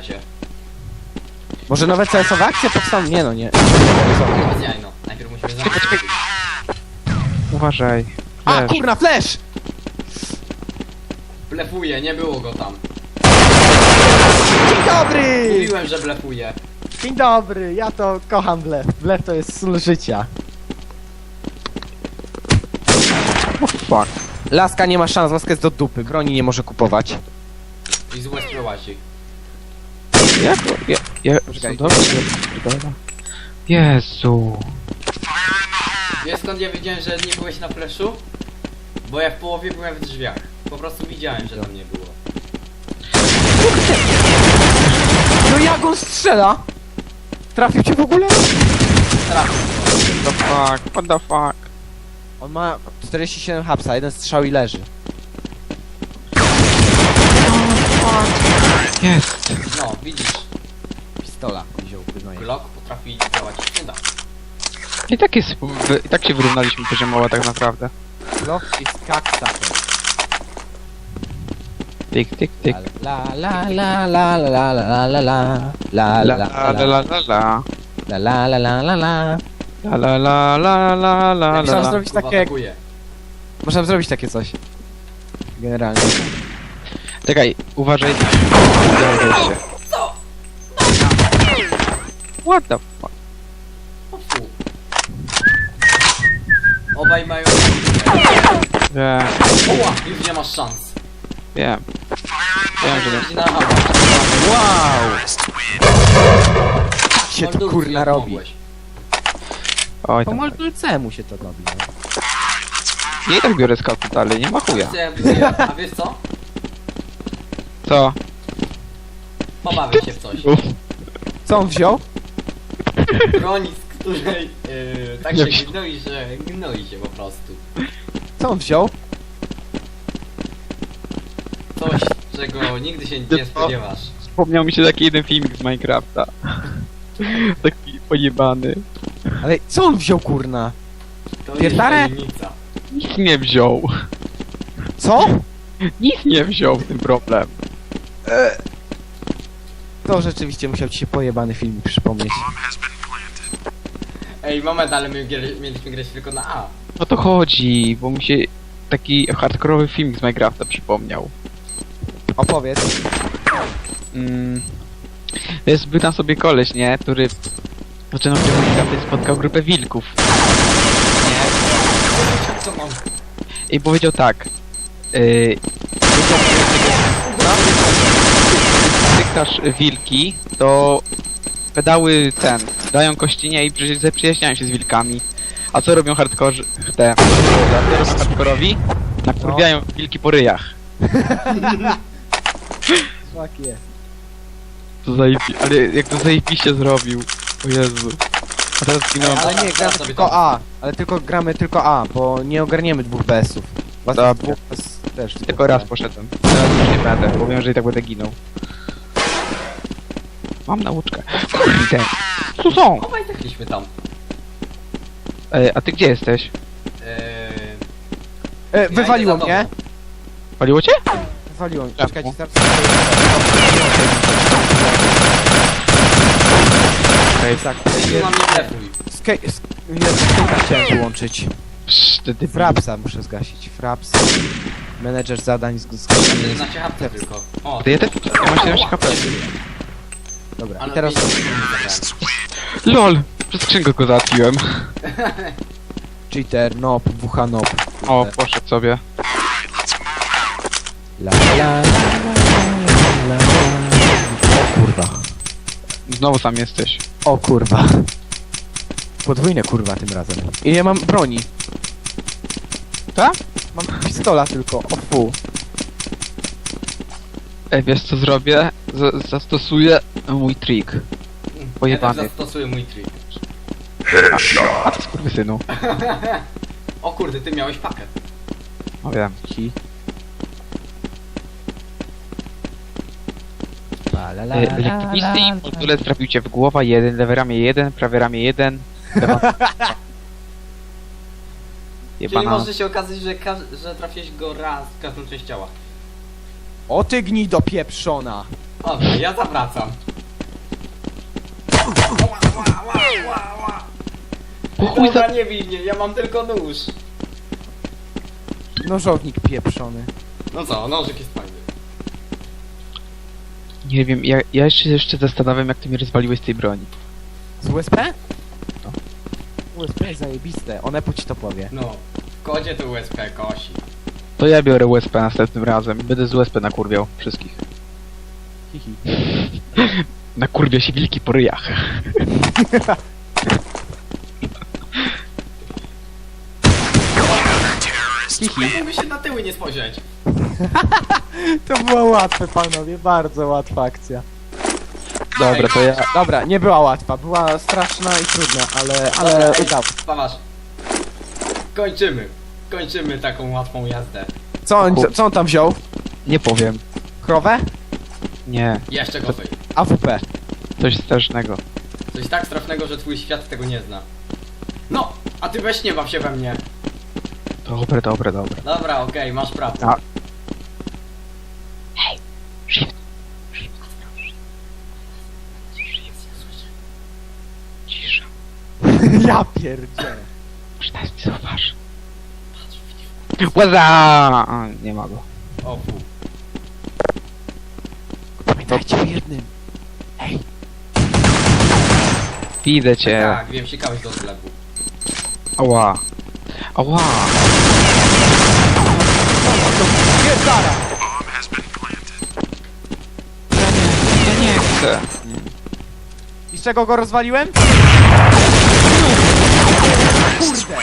razie. Może nowe CS-owe akcje powstaną? Nie no, nie. No. Najpierw musimy zamknąć. Uważaj. A, Wiesz. kurna, flash! Blefuje, nie było go tam. Dzień dobry! Mówiłem, że blefuje. Dzień dobry, ja to kocham blef. Blef to jest sól życia. Fuck. Laska nie ma szans, laska jest do dupy, broni nie może kupować. I z West Jak? Ja, ja, Poczekaj. są dobrze, dobra. Jezu. Wiesz skąd ja wiedziałem, że nie byłeś na fleszu? Bo ja w połowie byłem w drzwiach. Po prostu widziałem, że tam nie było. No jak on strzela? Trafił cię w ogóle? Trafił. What the fuck? What the fuck? On ma 47 hapsa, jeden strzał i leży. Jest. No, widzisz. Pistola wziął, no i... Glock potrafi działać nie da. I tak jest, wy- i tak się wyrównaliśmy poziomowo tak naprawdę. Glock jest kaksa. Tik, tik, tik. La la la la la la la la la la La la la la la la. la la la la la la La la la la la la Trzeba la. zrobić Kurwa, takie, atakuje. można zrobić takie coś. Generalnie. Czekaj, uważaj. Uważaj się. What the fuck? O fu. Obaj mają... Wiem, Oła, już nie masz szans. wiem. Wiem, że nie. Chodzi na hama. Wow! Tak się to kurna robi. Oj Po tam. Moldulcemu się to robi. No. Nie i tak biorę skauty dalej, nie ma chuja. A wiesz co? Co? Pobawię się w coś. Co on wziął? Broń, z której yy, tak Nie się wiem. gnoi, że gnoi się po prostu. Co on wziął? Coś, czego nigdy się nie spodziewasz. Wspomniał mi się taki jeden filmik z Minecrafta. Taki pojebany. Ale co on wziął kurna? To tajemnica. Nic nie wziął. Co? Nic nie wziął w tym problem. To rzeczywiście musiał ci się pojebany film przypomnieć. Ej, moment, ale my gier, mieliśmy grać tylko na A. O to chodzi, bo mi się taki hardkorowy film z Minecrafta przypomniał. Opowiedz. Mm. Jest, był tam sobie koleś, nie? Który zaczynał w Minecrafta i spotkał grupę wilków. Co mam? I powiedział tak. Yy, stykasz wilki, to pedały ten, dają kościnie i przy- zaprzyjaźniają się z wilkami. A co robią hardkorzy, te, co robią hardkorowi? Nakurwiają wilki po ryjach. Fuck yeah. To zajebi... Ale jak to zajebiście zrobił. O Jezu. A teraz zginąłem. Ale nie, gramy sobie tylko to. A. Ale tylko gramy tylko A, bo nie ogarniemy dwóch BS-ów. Was Dobra. dwóch BS też. Tylko raz poszedłem. Teraz już nie będę, bo wiem, że i tak będę ginął. Mam nauczkę. Kurde. Tu są! Obaj techliśmy tam. Ej, a ty gdzie jesteś? Eee, E, ja wywaliło za mnie. Paliło cię? Wywaliło mnie. Tak, Czekajcie, zaraz. Okej, Tak. Nie mam nie blefuj. Skate... Nie, skate'a chciałem wyłączyć. Psz, ty, ty, Frapsa muszę zgasić. Fraps. Menedżer zadań z... z... Haptę tylko. O, Ty, ja też ja mam 17 HP. Dobra, i teraz... LOL! Przez skrzynkę go załatwiłem. Cheater, nob, WH nob. O, poszedł sobie. La, la, la, la, la, la. O kurwa. Znowu sam jesteś. O kurwa. Podwójne kurwa tym razem. I nie mam broni. Tak? Mam pistola tylko. O fu. Ej, wiesz co zrobię? Z zastosuję mój trik. Ja Pojebany. też zastosuję mój trik. A ty skurwysynu. O kurde, ty miałeś pakę. No wiem. Ci. La, la, la, la, la, i kulturec trafił cię w głowę, jeden, lewe ramię jeden, prawe ramię jeden. lewa- Czyli Jebana. może się okazać, że, każ- że trafiłeś go raz w każdą część ciała. O ty gnido pieprzona. Dobra, ja zawracam. Po chuj Dobra, nie bij mnie, ja mam tylko nóż. Nożownik pieprzony. No co, nożyk jest fajny. Nie wiem, ja, ja jeszcze, jeszcze zastanawiam, jak ty mnie rozwaliłeś z tej broni. Z USP? No. USP jest zajebiste, Onepo ci to powie. No, w kodzie to USP kosi. To ja biorę USP następnym razem i będę z USP nakurwiał wszystkich. Hihi. Nakurwia się wilki po ryjach. Hihi. Mógłby się na tyły nie spojrzeć. To było łatwe, panowie, bardzo łatwa akcja. Dobra, to ja... Dobra, nie była łatwa, była straszna i trudna, ale, ale Dobra, udało. Pawasz. Kończymy. Kończymy taką łatwą jazdę. Co on, co on tam wziął? Nie powiem. Krowę? Nie, Jeszcze gorzej. AWP. coś strasznego. Coś tak strasznego, że twój świat tego nie zna. No, a ty weź nie baw się we mnie. Dobre, dobre, dobre. Dobra, okej, masz prawdę. A. Cisza. ja pierdzielę. Nie zauważ. Łaza! A, Nie ma go. O fu. Pamiętajcie o jednym. Widzę cię. Tak, wiem, sikałeś do sklepu. Ała. Ała. Nie, Zara! Ja nie, ja nie chcę. I z czego go rozwaliłem? Kurde!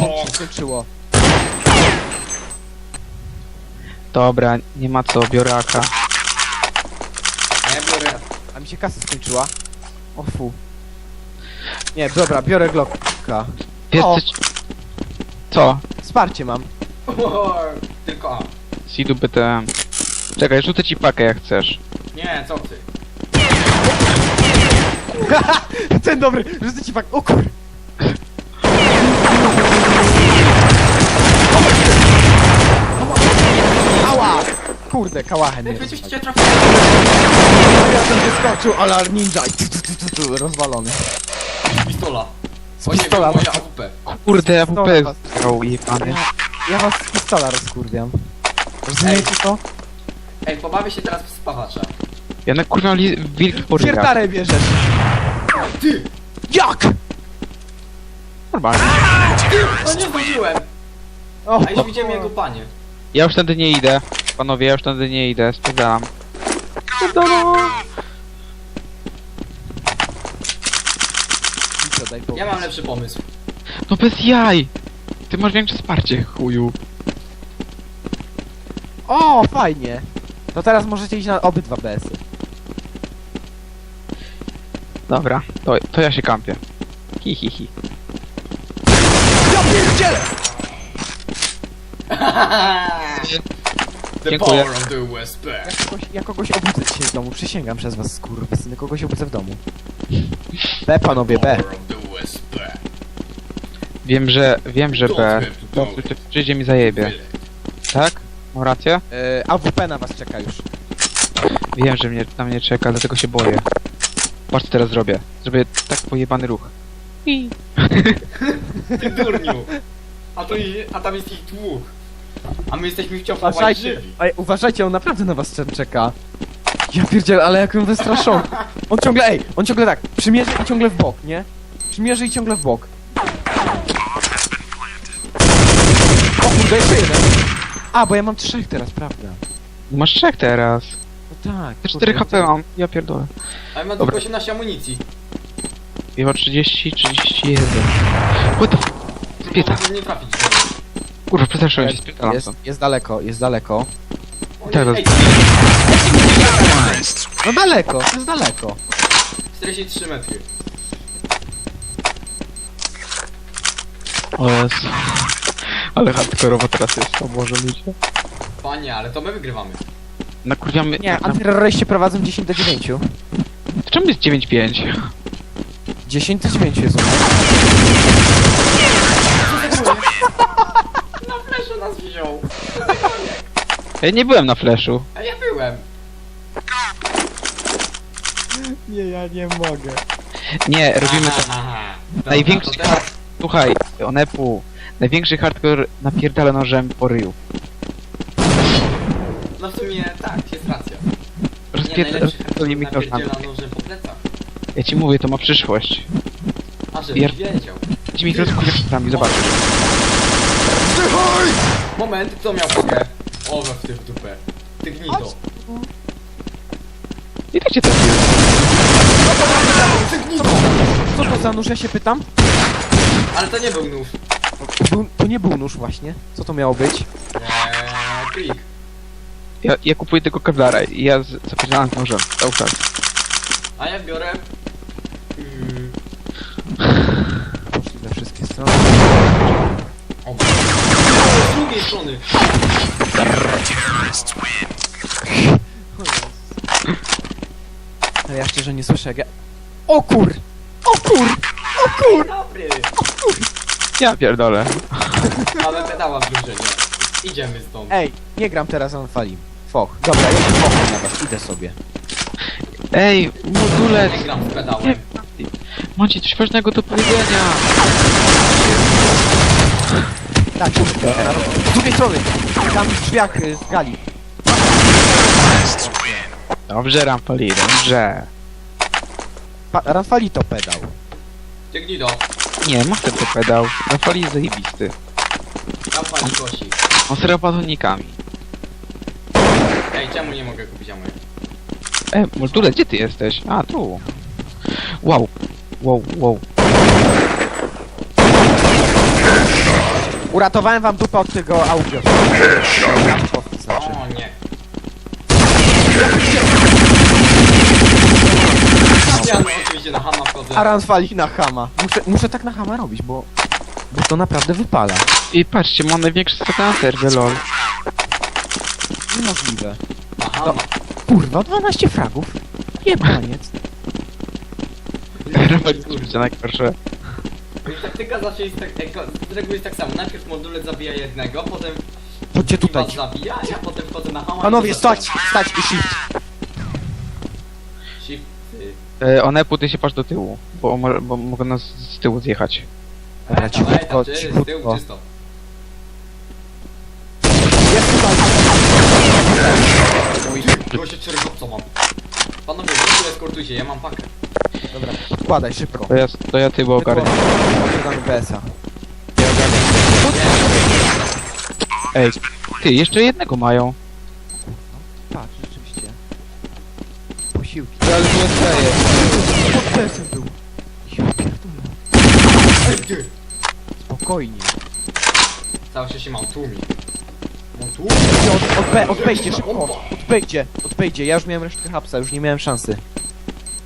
O, Się Dobra, nie ma co, biorę AK. a ja biorę... A mi się kasa skończyła. O fu. Nie, dobra, biorę Glocka. Wiesz O. co... ci- Co? Wsparcie mam. Tylko A. Sidu BTM. Czekaj, rzucę ci pakę jak chcesz. Nie, co ty? Ten dobry, rzucę ci fakt. O kur... Kurde, kałachem mnie Przecież cię trafiłem. Ja ten wyskoczył, alarm ninja i tu, tu, tu, tu, tu, rozwalony. Pistola. Z pistola. moja AWP. Kurde, AWP zgrał jebany. Ja, ja was z pistola rozkurwiam. Rozumiecie to? Ej, pobawię się teraz w spawacza. Ja na kurwa li- wilki po ryjach. Wiertarę bierzesz. Ty! Jak? Normalnie. No nie zdążyłem! O, A już widziałem jego panie. Ja już tędy nie idę. Panowie, ja już tędy nie idę, sprzedam. Co, daj. Ja mam lepszy pomysł. No bez jaj! Ty masz większe wsparcie, chuju. O, fajnie. To teraz możecie iść na obydwa BS-y. Dobra, to, to ja się kampię. Hi, hi, hi. Ja pierdzielę! The Dziękuję. power of the USP. Ja kogoś, ja kogoś obudzę dzisiaj w domu, przysięgam przez was, skurwysyny, kogoś obudzę w domu. B, panowie, B. Power of the USP. Wiem, że, wiem, że B. To przy- przyjdzie mi zajebie. Tak? Mam rację? Yy, AWP na was czeka już. Wiem, że mnie, na mnie czeka, dlatego się boję. Patrz co teraz zrobię. Zrobię tak pojebany ruch. Ty durniu. A, to, i- a tam jest ich dwóch. A my jesteśmy wciąż Uważajcie, żywi. ej, uważajcie, on naprawdę na was czem czeka. Ja pierdzielę, ale jak on wystraszony. On ciągle, ej, on ciągle tak, przymierzy i ciągle w bok, nie? Przymierzy i ciągle w bok. O kurde, jeszcze jeden. A, bo ja mam trzech teraz, prawda? Masz trzech teraz. No tak. Kurde, 4 HP mam. Ja pierdolę. A ja mam Dobra. tylko 18 amunicji. Ja mam 30, 31. What the f... Nie trafić. Kurwa, przestraszyłem się, spietam Jest, jest daleko, jest daleko. Teraz. No daleko, to jest daleko. 43 metry. O Jezu. Ale hardkorowo teraz jest, o Boże ludzie. Panie, ale to my wygrywamy. Nakurwiamy... Nie, na, antyterroryści prowadzą 10 do 9. czemu jest 9-5? 10 do 9 jest. Na Ja nie byłem na flashu. A ja byłem. Nie, ja nie mogę. Nie, robimy Aha, to. aha. Dobra, Największy to teraz- hard... Słuchaj, Onepu. Największy hardcore napierdala nożem po ryju. No w sumie tak, jest racja. Nie, Rozpier... najlepszy mi napierdziela nożem po plecach. Ja ci mówię, to ma przyszłość. A żebyś Pier- wiedział. Ci mi rozpierdolami, zobacz. Moment, kto miał pakę? O, we w ty w dupę. Ty gnido. I tak cię trafiłem. Ty gnido! Co to za nóż, ja się pytam? Ale to nie był nóż. To, był, to nie był nóż właśnie. Co to miało być? Eee, klik. Ja, ja kupuję tylko kevlara i ja z- zapierdalam nożem. Cały czas. A ja biorę... Mm, Poszli we wszystkie strony. o, z drugiej strony. Ale ja szczerze nie słyszę jak ja... O kur! O kur! O kur! Dobry. Ja pierdolę. Mamy pedała w drużynie. Idziemy stąd. Ej, nie gram teraz on falim. Foch. Dobra, ja focham na was, idę sobie. Ej, modulec! Nie gram z pedałem. Macie coś ważnego do powiedzenia! Tak, teraz. Z drugiej strony! Tam w drzwiach y, z gali. Dobrze, Rampali, dobrze. Pa Rafali to pedał. Ty gnido. Nie, ma ten to pedał. Rampali jest zajebisty. Tam pani kosi. On serio batonikami. Ej, czemu nie mogę kupić amury? E, modulec, gdzie ty jesteś? A, tu. Wow. Wow, wow. Uratowałem wam dupę od tego audio. Znaczy. O nie. Ja no, oczywiście na hama wchodzę. Aran na hama. Muszę, muszę tak na hama robić, bo... Bo to naprawdę wypala. I patrzcie, mam największy strat na lol. Niemożliwe. Na hama. Kurwa, 12 fragów. Jebaniec. Rampali jest najgorsze. Taktyka zawsze jest tak, z reguły jest tak samo. Najpierw modulec zabija jednego, potem Chodźcie tutaj. zabija, a potem wchodzę na hama Panowie, stać! Stać i shift. Shift. y, E, Onepu, ty się patrz do tyłu, bo, mo- bo mogą nas z tyłu zjechać. Dobra, tam, cichutko, czy- Z cichutko. tyłu czysto. Jest tutaj. Goście czerwowco mam. Panowie, wy eskortujcie, ja mam pakę. Dobra, podkładaj szybko. To ja, to ja tyłu ogarnę. Podkładamy BS-a. Ej, ty, jeszcze jednego mają. Patrz, rzeczywiście. Posiłki. Ale nie oddaję. Pod BS-em był. Ja pierdolę. Ej! Spokojnie. Cały się mam tłumi. Mam tłumi? Od, od, B, odbejdzie szybko. Odbejdzie, odbejdzie. Ja już miałem resztkę hapsa, już nie miałem szansy.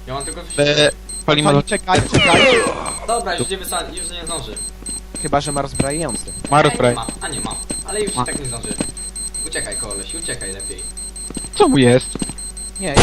Ja mam tylko... E, Pali ma Pani, czekaj, czekaj. Dobra, już nie wysadzi, już nie zdąży. Chyba, że ma rozbrajający. ma A, nie rozbraj. ma, a nie ma. Ale już Ma. i tak nie zdąży. Uciekaj koleś, uciekaj lepiej. Co mu jest? Nie, ja